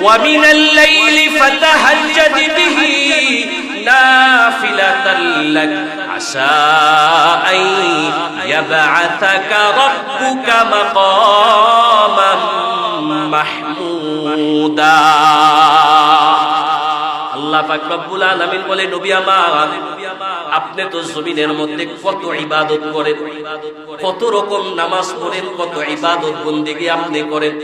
ومن الليل فتهجد به نافلة لك. عسى أن يبعثك ربك مقاما محمودا. আল্লাহ পাক রব্বুল আলামিন বলে, নবী আমার, আপনি তো জমিনের মধ্যে কত ইবাদত করেন, কত রকম নামাজ পড়েন, কত ইবাদত বন্দেগী আপনি করেন।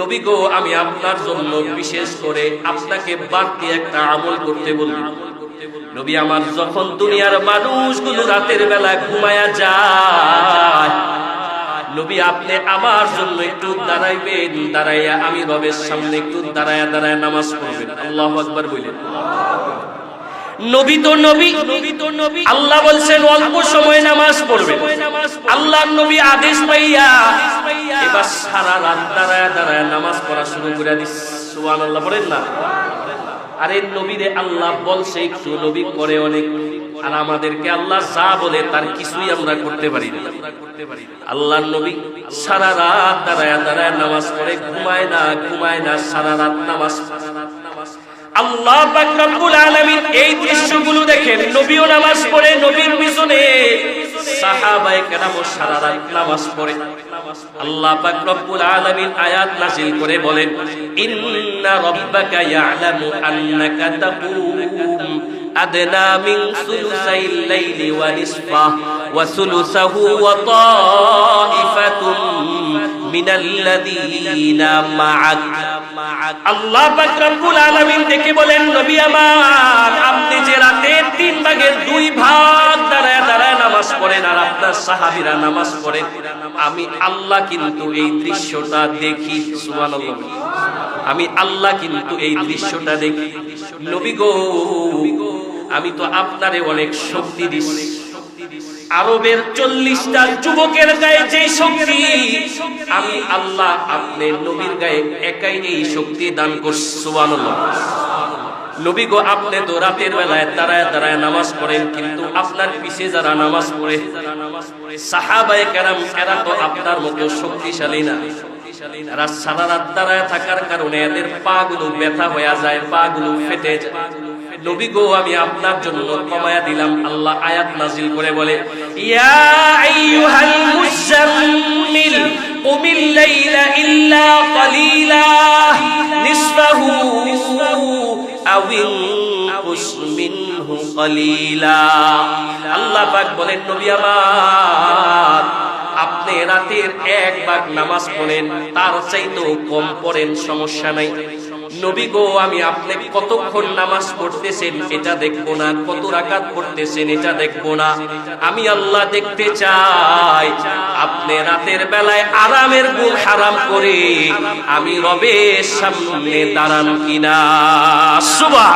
নবী গো, আমি আপনার জন্য বিশেষ করে আপনাকে বাড়তি একটা আমল করতে বলি। নবী আমার, যখন দুনিয়ার মানুষগুলো রাতের বেলা ঘুমায়া যায় নবী, আপনি আমার জন্য একটু দাঁড়াইবেন, দাঁড়াইয়া আমি রবের সামনে একটু দাঁড়ায়া দাঁড়ায় নামাজ পড়বেন। আল্লাহ আকবার বললেন। নবী নবী নবী, আল্লাহ বলছেন সময় নামাজ পড়বে আল্লাহ নবী আদেশ সারা রাত দাঁড়ায় দাঁড়ায় নামাজ পড়া শুরু করে দিস। না। আরে নবীরে আল্লাহ বলছে, একটু নবী করে অনেক। আর আমাদেরকে আল্লাহ যা বলে, তার কিছুই আমরা করতে পারি না। আল্লাহ নবী সারা রাত দাঁড়ায় দাঁড়ায় নামাজ পড়ে, ঘুমায় না ঘুমায় না, সারা রাত নামাজ আল্লাহ রব্বুল আলামিন এই দৃশ্যগুলো দেখেন। নবীও নামাজ পড়ে, নবীর পিছনে সাহাবায়ে কেরাম সারা রাত নামাজ পড়ে। আল্লাহ পাক রব্বুল আলামিন আয়াত নাযিল করে বলেন, ইন্না রাব্বাকা ইয়ালামু আন্নাকা তাকুম আদনা মিন সুলুসাইল লাইলি ওয়া নিসফা ওয়া সুলুসাহু ওয়া তা'iফাতুম মিনাল্লাযীনা মা'আক। আল্লাহ পাক রব্বুল আলামিন দেখে বলেন, নবী আমার সাহাবীরা নামাজ পড়েন আমি আল্লাহ কিন্তু এই দৃশ্যটা দেখি, সুবহানাল্লাহ। আমি আল্লাহ কিন্তু এই দৃশ্যটা দেখি। নবী গো, আমি তো আপনারে অনেক শক্তি দিচ্ছি আরবের চল্লিশটা যুবকের গায়ে যে শক্তি, আমি আল্লাহ আপনি নবীর গায়ে একাই এই শক্তি দান করছি নবী গো আপনি তো রাতের বেলায় নামাজ পড়েন, কিন্তু আপনার যারা নামাজ পড়ে কেরাম, এরা তো আপনার মতো শক্তিশালী না। থাকার কারণে আমি আপনার জন্য কমায়া দিলাম, আল্লাহ আয়াত নাজিল করে বলে, ইয়া আও ইনকুস মিনহু কালিলা। আল্লাহ পাক বলেন, নবী আমার, আপনি রাতের এক ভাগ নামাজ পড়েন, তার চাইতেও কম পড়েন, সমস্যা নাই। নবী গো, আমি আপনি কতক্ষণ নামাজ পড়তেছেন এটা দেখব না, কত রাকাত পড়তেছেন এটা দেখব না। আমি আল্লাহ দেখতে চাই, আপনি রাতের বেলায় আরামের গুণ হারাম করে আমি রবের সামনে দাঁড়ান কিনা। সুবাহ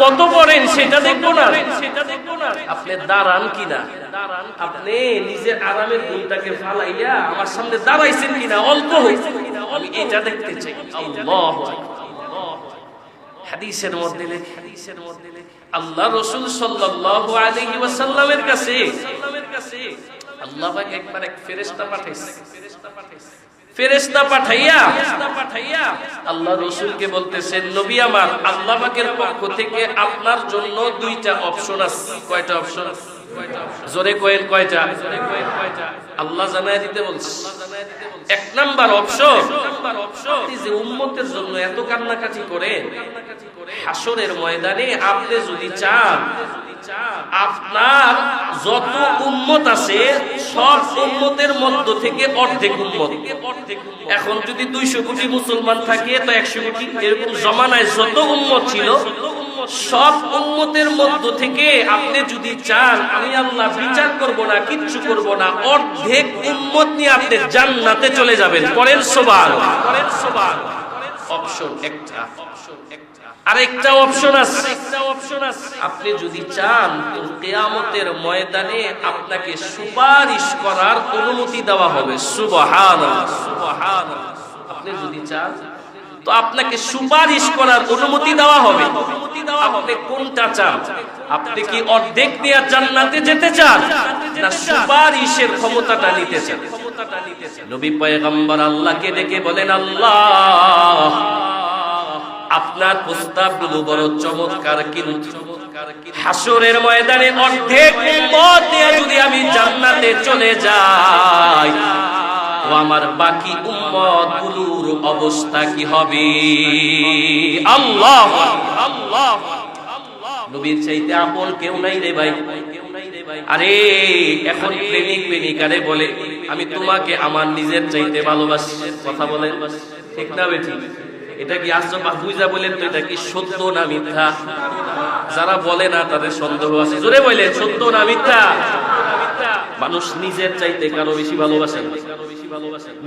কত পড়েন সেটা দেখব না? সেটা দেখব আপনি দাঁড়ান কিনা? আপনি নিজের আরামের গুণটাকে ফালাইয়া আমার সামনে দাঁড়াইছেন কিনা? অল্প আমি এটা দেখতে চাই। আল্লাহ কাছে আল্লাহ একবার এক ফেরেশতা পাঠাইছে। ফেরেশতা পাঠাইয়া, আল্লাহ রসুলকে বলতেছেন, নবী আমার, আল্লাহ পাকের পক্ষ থেকে আপনার জন্য দুইটা অপশন আছে। কয়টা অপশন জোরে কয়েন কয়টা? আল্লাহ দিতে বলছে। এক নাম্বার অপশন আপনি যে উম্মতের জন্য এত কান্নাকাটি করেন হাসরের ময়দানে আপনি যদি চান আপনার যত উম্মত আছে সব উম্মতের মধ্য থেকে অর্ধেক উম্মত। এখন যদি দুইশো কোটি মুসলমান থাকে তো একশো কোটি। এরকম জমানায় যত উম্মত ছিল সব উম্মতের মধ্য থেকে আপনি যদি চান আমি আল্লাহ বিচার করব না কিচ্ছু করব না অর্ধেক উন্মত নিয়ে আপনি জান্নাতে চলে যাবেন। পরের সোবাল করেন সোবাল অপশন একটা। অপশন আছে একটা অপশন আছে। আপনি যদি চান তো কিয়ামতের ময়দানে আপনাকে সুপারিশ করার অনুমতি দেওয়া হবে। সুবহানাল্লাহ সুবহানাল্লাহ। আপনি যদি চান তো আপনাকে সুপারিশ করার অনুমতি দেওয়া হবে। আপনি কোনটা চান? আপনি কি অর্ধেক নিয়ে জান্নাতে যেতে চান না সুপারিশের ক্ষমতাটা নিতে চান? নবী পয়গম্বর আল্লাহকে ডেকে বলেন আল্লাহ প্রস্তাবগুলো বড় চমৎকার কিন্তু হাসরের ময়দানে অর্ধেক উম্মত যদি আমি জান্নাতে চলে যাই, তো আমার বাকি উম্মতগুলোর অবস্থা কি হবে? আল্লাহ আল্লাহ নবীর চাইতে আপন কেউ নাই রে ভাই। আরে, এখন প্রেমিক প্রেমিকারে বলে, আমি তোমাকে আমার নিজের চাইতে ভালোবাসি। কথা বলে ঠিক না বেঠি? এটা কি আশ্চর্য বুঝা বলেন তো এটা কি সত্য না মিথ্যা? যারা বলে না, তাদের সন্দেহ আছে। জোরে বলেন সত্য না মিথ্যা? মানুষ নিজের চাইতে কারও বেশি ভালোবাসে।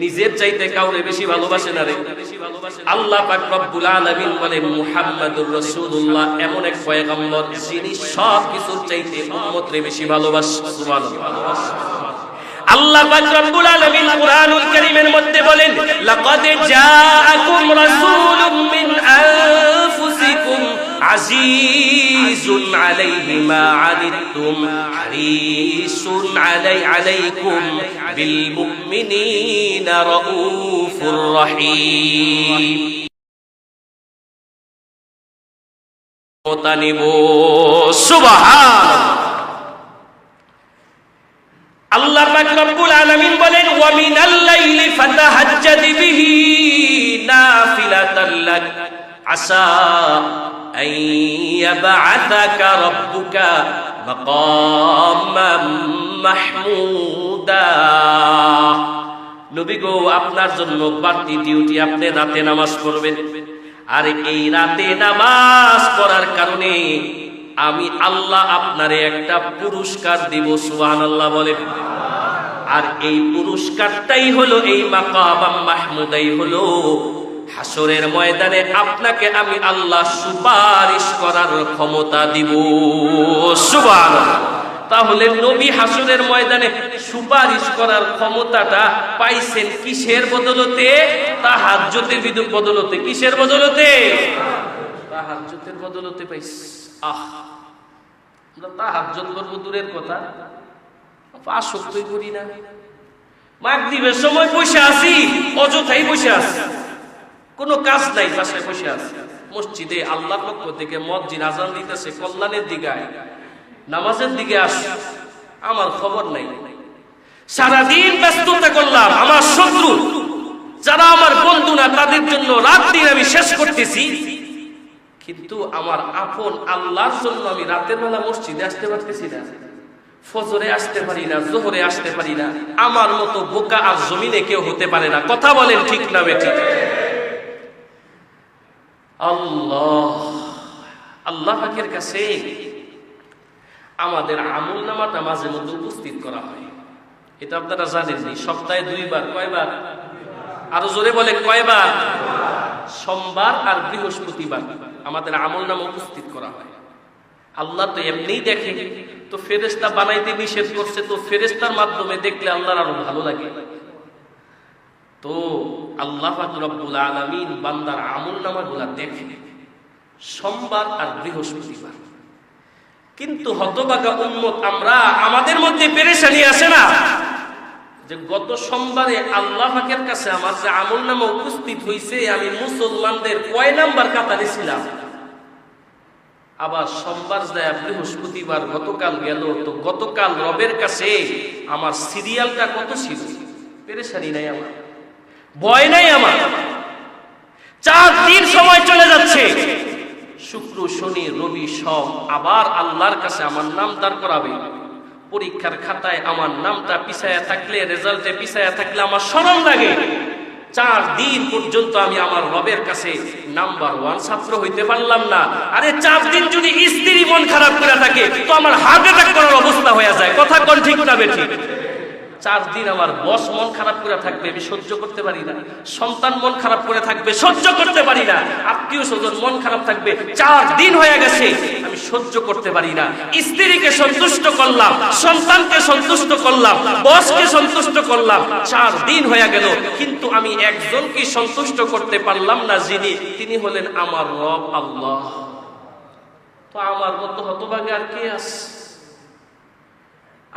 নিজের চাইতে কাউরে বেশি ভালোবাসে না রে। আল্লাহ পাক রব্বুল আলামিন বলে মুহাম্মাদুর রাসূলুল্লাহ। এমন এক পয়গম্বর, যিনি সব কিছুর চাইতে উম্মতরে বেশি ভালোবাসে সুবহানাল্লাহ। আল্লাহ পাক রব্বুল আলামিন কুরআনুল কারীমের মধ্যে বলেন, লাকাদ জাআকুম রাসূলুম মিন আনফুসিকুম আজিজুন আলাইহি মা আনিতুম হারিসুন আলাই, আলাইকুম বিল মুমিনিনা রাউফুর রহিম। তানিব সুবহান আল্লাহ পাক রব্বুল আলামিন বলেন, ওয়া মিনাল লাইলি ফাতাহাজ্জাদ বিহি নাফিলাতাল লাক। আসা আন ইয়াবআথাকা রাব্বুকা মাকামাম মাহমুদা। নবী গো, আপনার জন্য বাড়তি ডিউটি আপনি রাতে নামাজ পড়বেন। আর এই রাতে নামাজ পড়ার কারণে আমি আল্লাহ আপনারে একটা পুরস্কার দিব সুহান আল্লাহ বলে আর এই পুরস্কারটাই হলো এই মাকাবাম মাহমুদাই হলো হাসরের ময়দানে আপনাকে আমি আল্লাহ সুপারিশ করার ক্ষমতা দিব সুবান তাহলে নবী হাসরের ময়দানে সুপারিশ করার ক্ষমতাটা পাইছেন কিসের বদলতে? তাহাজ্জতের বিদ্যুৎ বদলতে। কিসের বদলতে? তাহাজ্জতের বদলতে পাইছি আহ, আমরা তাহাজ্জত করব দূরের কথা। সত্যই করি না। মাগরিবের সময় বসে আছি, অযথাই বসে আছি। কোনো কাজ নাই বাসায় বসে আছি। মসজিদে আল্লাহর পক্ষ থেকে মসজিদ আজান দিতেছে, কল্যাণের দিকে। নামাজের দিকে আস, আমার খবর নাই। সারাদিন ব্যস্ততা করলাম, আমার শত্রু। যারা আমার বন্ধু না, তাদের জন্য রাত দিন আমি শেষ করতেছি। কিন্তু আমার আপন আল্লাহর জন্য আমি রাতের বেলা মসজিদে আসতে পারতেছি না। ফজরে আসতে পারি না, জোহরে আসতে পারি না। আমার মতো বোকা আর জমিনে কেউ হতে পারে না। কথা বলেন ঠিক না বেঠিক আল্লাহ আল্লাহ পাকের কাছে আমাদের আমল নামাটা মাঝে মধ্যে উপস্থিত করা হয়। এটা আপনারা জানেননি, সপ্তাহে দুইবার, কয়বার? আরও জোরে বলে কয়বার? সোমবার আর বৃহস্পতিবার। আমাদের আমল নামা উপস্থিত করা হয়। আল্লাহ তো এমনিই দেখে, তো ফেরেস্তা বানাইতে নিষেধ করছে, তো ফেরেস্তার মাধ্যমে দেখলে আল্লাহর আরও ভালো লাগে। তো আল্লাহ রব্বুল আলমিন বান্দার আমল নামাগুলা দেখে, সোমবার আর বৃহস্পতিবার। কিন্তু হতবাগা উন্মত আমরা আমাদের মধ্যে পেরেশানি আসে না যে গত সোমবারে আল্লাহ কাছে আমার যে আমল নামা উপস্থিত হয়েছে আমি মুসলমানদের কয় নাম্বার কাতারে ছিলাম? আবার সোমবার যায় বৃহস্পতিবার গতকাল গেল, তো গতকাল রবের কাছে আমার সিরিয়ালটা কত ছিল? পেরেশানি নাই আমার। ভয় নাই আমার। চার দিন সময় চলে যাচ্ছে। শুক্র, শনি, রবি সব আবার আল্লাহর কাছে আমার নাম দাঁড় করাবে। পরীক্ষার খাতায় আমার নামটা পিছায়া থাকলে, রেজাল্টে পিছায়া থাকলে আমার স্মরণ লাগে। চার দিন পর্যন্ত আমি আমার রবের কাছে নাম্বার ওয়ান ছাত্র হইতে পারলাম না। আরে চার দিন যদি স্ত্রী মন খারাপ করে থাকে, তো আমার হার্ট অ্যাটাক করার অবস্থা হয়ে যায়। কথা কোন ঠিক না বেঠি চার দিন আমার বস মন খারাপ করে থাকবে, আমি সহ্য করতে পারি না। সন্তান মন খারাপ করে থাকবে, সহ্য করতে পারি না। আত্মীয় স্বজন মন খারাপ থাকবে, চার দিন হয়ে গেছে, আমি সহ্য করতে পারি না। স্ত্রীকে সন্তুষ্ট করলাম, সন্তানকে সন্তুষ্ট করলাম, বসকে সন্তুষ্ট করলাম, চার দিন হয়ে গেল, কিন্তু আমি একজনকে সন্তুষ্ট করতে পারলাম না যিনি, তিনি হলেন আমার রব আল্লাহ। তো আমার মতো হতভাগে আর কে আছে?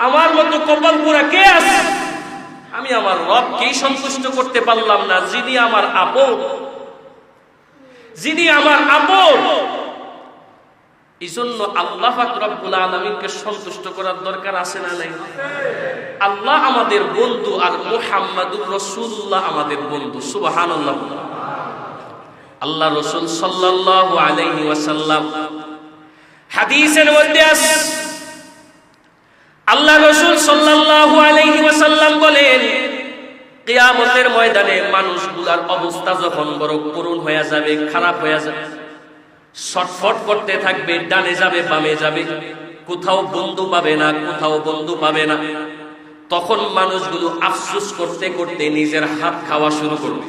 আমার মতো কপাল পুরা কে আছে? আমি আমার রবকেই সন্তুষ্ট করতে পারলাম না, যিনি আমার আপন। যিনি আমার আপন। এই জন্য আল্লাহ রব্বুল আলমিনকে সন্তুষ্ট করার দরকার আছে না নাই? আল্লাহ আমাদের বন্ধু আর মোহাম্মদুর রসুল্লাহ আমাদের বন্ধু সুবাহান আল্লাহ আল্লাহ রসুল আলাইহি ওয়াসাল্লাম হাদিসের মধ্যে আস আল্লাহ রসুল সাল্লাল্লাহু আলাইহি ওয়াসাল্লাম বলেন, কিয়ামতের ময়দানে মানুষগুলার অবস্থা যখন বড় করুণ হয়ে যাবে, খারাপ হয়ে যাবে, ছটফট করতে থাকবে, ডানে যাবে, বামে যাবে, কোথাও বন্ধু পাবে না, কোথাও বন্ধু পাবে না, তখন মানুষগুলো আফসুস করতে করতে নিজের হাত খাওয়া শুরু করবে।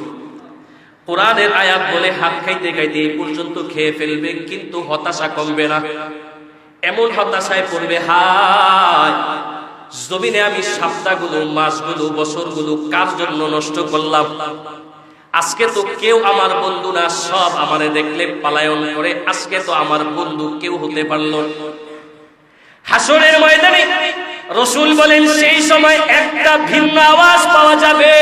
কোরআনের আয়াত বলে হাত খাইতে খাইতে এই পর্যন্ত খেয়ে ফেলবে, কিন্তু হতাশা কমবে না। এমন হতাশায় পড়বে, হায়। জমিনে আমি সপ্তাহগুলো মাসগুলো বছরগুলো কার জন্য নষ্ট করলাম? আজকে তো কেউ আমার বন্ধু না, সব আমারে দেখলে পালায়ন করে আজকে তো আমার বন্ধু কেউ হতে পারল হাসরের ময়দানে রসুল বলেন, সেই সময় একটা ভিন্ন আওয়াজ পাওয়া যাবে।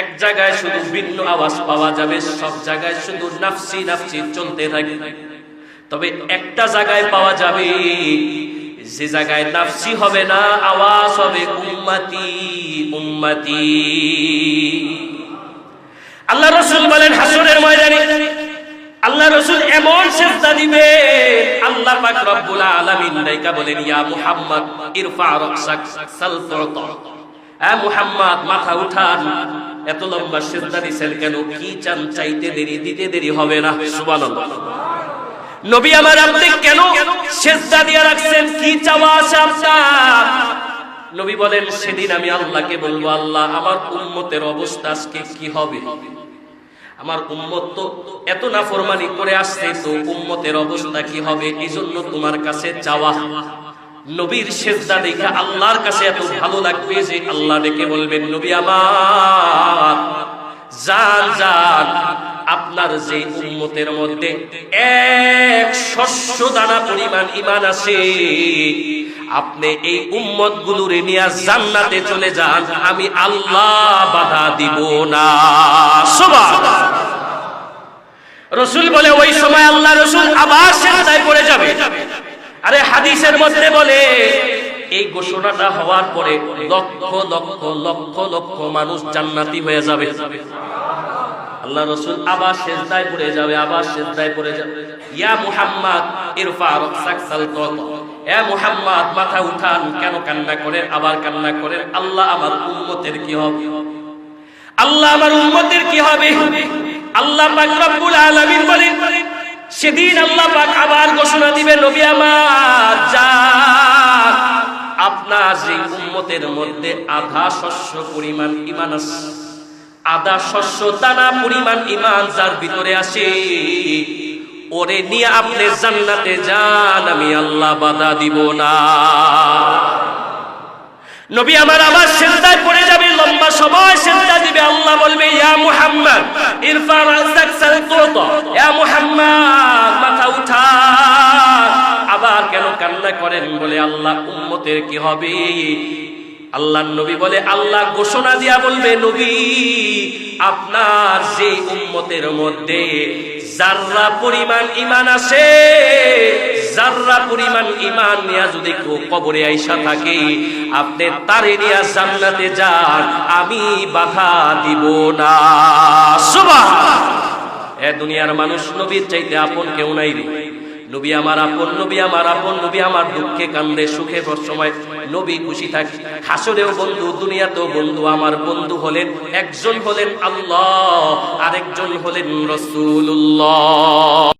এক জায়গায় শুধু ভিন্ন আওয়াজ পাওয়া যাবে, সব জায়গায় শুধু নাফসি নাফসি চলতে থাকবে। তবে একটা জায়গায় পাওয়া যাবে, যে জায়গায় নাফসি হবে না, আওয়াজ হবে উম্মতি উম্মতি। আল্লাহ রসুল বলেন, হাসরের ময়দানে আল্লাহ রসুল এমন সেজদা দিবে, আল্লাহ পাক রব্বুল আলামিন নাইকা বলেন, ইয়া মুহাম্মদ, ইরফা রাকসাক, সাল তুতা এ মুহাম্মদ, মাথা উঠান, এত লম্বা সেজদা দিছেন কেন? কি চান চাইতে দেরি, দিতে দেরি হবে না? সুবহানাল্লাহ। নবী আমার আপনি কেন? সেজদা দিয়ে রাখছেন, কি চাওয়া আছে আপনার? নবী বলেন, সেদিন আমি আল্লাহকে বলব, আল্লাহ, আমার উম্মতের অবস্থা আজকে কি হবে? আমার উম্মত তো এত নাফরমানি করে আসছে, তো উম্মতের অবস্থা কি হবে? এই জন্য তোমার কাছে চাওয়া নবীর সেজদা দেখে আল্লাহর কাছে এত ভালো লাগবে যে আল্লাহ ডেকে বলবেন, নবী আমার, যান যান। আপনার যে উম্মতের মধ্যে এক শস্য দানা পরিমাণ ইমান আছে, আপনি এই উম্মত গুলোরে নিয়ে জান্নাতে চলে যান, আমি আল্লাহ বাধা দিব না। রসুল বলে, ওই সময় আল্লাহ রসুল আবার সেজদায় পড়ে যাবে। আরে হাদিসের মধ্যে বলে, এই ঘোষণাটা হওয়ার পরে লক্ষ লক্ষ লক্ষ লক্ষ মানুষ জান্নাতি হয়ে যাবে। আল্লাহ রসুল আবার সেজদায় পড়ে যাবে, আবার সেজদায় পড়ে যাবে। ইয়া মুহাম্মদ, ইরফা রাকসাক সালতাত এ মুহাম্মদ, মাথা উঠান, কেন কান্না করেন, আবার কান্না করেন? আল্লাহ আমার উম্মতের কি হবে? আল্লাহ আমার উম্মতের কি হবে? আল্লাহ পাক রব্বুল আলামিন বলেন, সেদিন আল্লাহ পাক আবার ঘোষণা দিবে, নবী আমার যান আপনার যে উম্মতের মধ্যে আধা শস্য পরিমাণ ঈমান আছে। আদা শস্য, দানা পরিমাণ ইমান যার ভিতরে আসে, ওরে নিয়ে আপনি জান্নাতে যান, আমি আল্লাহ বাধা দিব না। নবী আমার আবার সেজদায় পড়ে যাবে, লম্বা সময় সেজদা দিবে, আল্লাহ বলবে, ইয়া মুহাম্মদ, ইরফা রাসাক সালতুত ইয়া মুহাম্মদ, মাথা উঠা। আবার কেন কান্না করেন বলে, আল্লাহ, উম্মতের কি হবে? আল্লাহ নবী বলে, আল্লাহ ঘোষণা দিয়া বলবে, নবী, আপনার যে উম্মতের মধ্যে জাররা পরিমাণ ইমান আছে জাররা পরিমাণ ইমান নিয়া যদি কেউ কবরে আইসা থাকে, আপনি তারে নিয়া জান্নাতে যান, আমি বাধা দিব না। সুবাহ এ দুনিয়ার মানুষ নবীর চাইতে আপন কেউ নাই রে। নবী আমার আপন, নবী আমার আপন, নবী আমার দুঃখে কান্দে, সুখে সময় নবী খুশি থাকে। হাসরেও বন্ধু, দুনিয়াতেও বন্ধু, আমার বন্ধু হলেন একজন হলেন আল্লাহ, আরেকজন হলেন রসুল্লাহ